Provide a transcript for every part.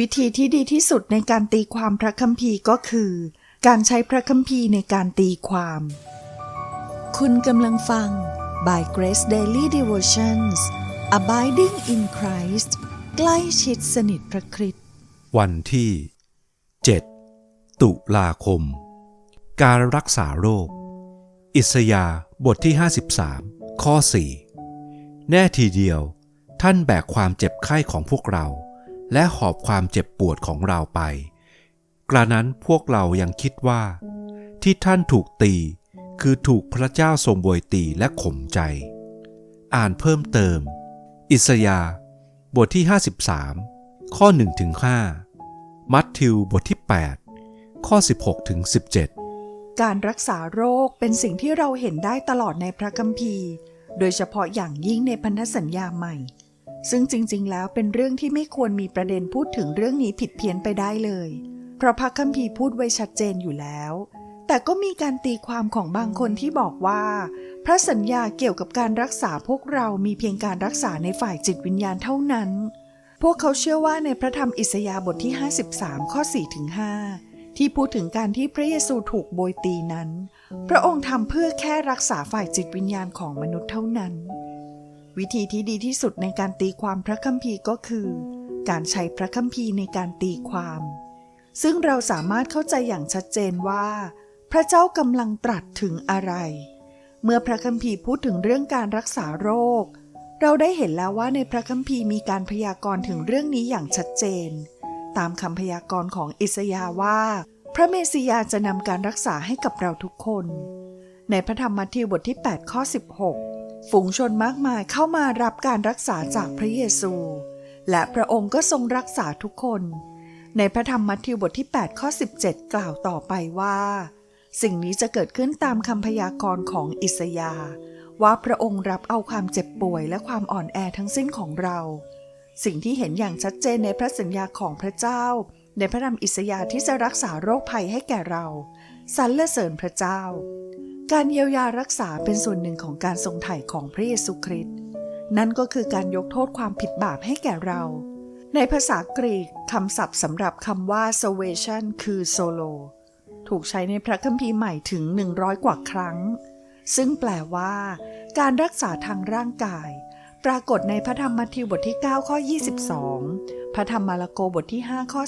วิธีที่ดีที่สุดในการตีความพระคัมภีร์ก็คือ การใช้พระคัมภีร์ในการตีความ คุณกำลังฟัง by Grace Daily Devotions Abiding in Christ ใกล้ชิดสนิทพระคริสต์วันที่ 7 ตุลาคม การรักษาโรค อิสยาห์บทที่ 53 ข้อ 4 แน่ทีเดียวท่านแบกความเจ็บไข้ของพวกเรา และหอบความเจ็บปวดของเราไป กระนั้นพวกเรายังคิดว่า ที่ท่านถูกตีคือถูกพระเจ้าทรงบวยตีและข่มใจ อ่านเพิ่มเติม อิสยาบทที่ 53 ข้อ1ถึง5มัทธิวบทที่ 8 ข้อ 16ถึง17 การรักษาโรคเป็นสิ่งที่เราเห็นได้ตลอดในพระคัมภีร์ โดยเฉพาะอย่างยิ่งในพันธสัญญาใหม่ ซึ่งจริงๆ แล้วเป็นเรื่องที่ไม่ควรมีประเด็นพูดถึงเรื่องนี้ผิดเพี้ยนไปได้เลย เพราะพระคัมภีร์พูดไว้ชัดเจนอยู่แล้ว แต่ก็มีการตีความของบางคนที่บอกว่า พระสัญญาเกี่ยวกับการรักษาพวกเรามีเพียงการรักษาในฝ่ายจิตวิญญาณเท่านั้น พวกเขาเชื่อว่าในพระธรรมอิสยาห์บทที่ 53 ข้อ4ถึง5ที่พูดถึงการที่พระเยซูถูกโบยตีนั้น พระองค์ทำเพื่อแค่รักษาฝ่ายจิตวิญญาณของมนุษย์เท่านั้น วิธีที่ดีที่สุดในการตีความพระคัมภีร์ก็คือ การใช้พระคัมภีร์ในการตีความ ซึ่งเราสามารถเข้าใจอย่างชัดเจนว่า พระเจ้ากำลังตรัสถึงอะไร เมื่อพระคัมภีร์พูดถึงเรื่องการรักษาโรค เราได้เห็นแล้วว่าในพระคัมภีร์มีการพยากรณ์ถึงเรื่องนี้อย่างชัดเจน ตามคำพยากรณ์ของอิสยาว่า พระเมสสิยาจะนำการรักษาให้กับเราทุกคน ในพระธรรมมัทธิวบทที่ 8 ข้อ 16 ฝูงชนมากมายเข้ามารับการรักษาจากพระเยซู และพระองค์ก็ทรงรักษาทุกคน ในพระธรรมมัทธิวบทที่ 8 ข้อ 17 กล่าวต่อไปว่า สิ่งนี้จะเกิดขึ้นตามคำพยากรณ์ของอิสยาว่าพระองค์รับเอาความเจ็บป่วยและความอ่อนแอทั้งสิ้นของเรา สิ่งที่เห็นอย่างชัดเจนในพระสัญญาของพระเจ้า ในพระธรรมอิสยาห์ที่จะรักษาโรคภัยให้แก่เราสรรเสริญพระเจ้า การเยียวยารักษาเป็นส่วนหนึ่งของการทรงไถ่ของพระเยซูคริสต์นั่นก็คือการยกโทษความผิดบาปให้แก่เรา ในภาษากรีกคำศัพท์สำหรับคำว่า salvation คือ solo ถูกใช้ในพระคัมภีร์ใหม่ถึง 100 กว่าครั้ง ซึ่งแปลว่า การรักษาทางร่างกาย ปรากฏในพระธรรมมัทธิวบทที่ 9 ข้อ 22 พระธรรมมาระโกบทที่ 5 ข้อ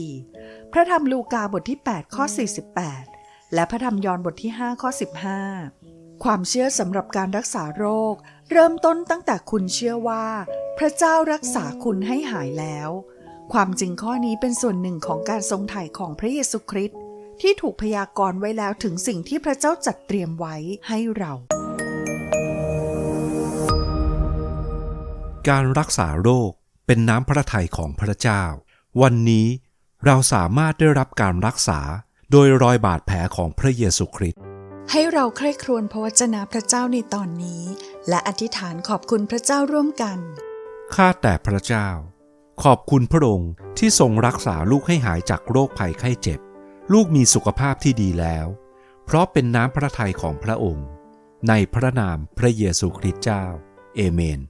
34 พระธรรมลูกาบทที่ 8 ข้อ 48 และพระธรรมยอห์นบทที่ 5 ข้อ 15 ความเชื่อสำหรับการรักษาโรค เริ่มต้นตั้งแต่คุณเชื่อว่า พระเจ้ารักษาคุณให้หายแล้ว ความจริงข้อนี้เป็นส่วนหนึ่งของการทรงไถ่ของพระเยซูคริสต์ที่ถูกพยากรณ์ไว้แล้วถึงสิ่งที่พระเจ้าจัดเตรียมไว้ให้เรา การรักษาโรคเป็นน้ำพระทัยของพระเจ้า วันนี้เราสามารถได้รับการรักษา โดยรอยบาดแผลของพระเยซูคริสต์ให้เราใคร่ครวญพระวจนะพระเจ้าในตอนนี้ และอธิษฐานขอบคุณพระเจ้าร่วมกัน ข้าแต่พระเจ้า ขอบคุณพระองค์ที่ทรงรักษาลูกให้หายจากโรคภัยไข้เจ็บ ลูกมีสุขภาพที่ดีแล้ว เพราะเป็นน้ำพระทัยของพระองค์ ในพระนามพระเยซูคริสต์เจ้า เอเมน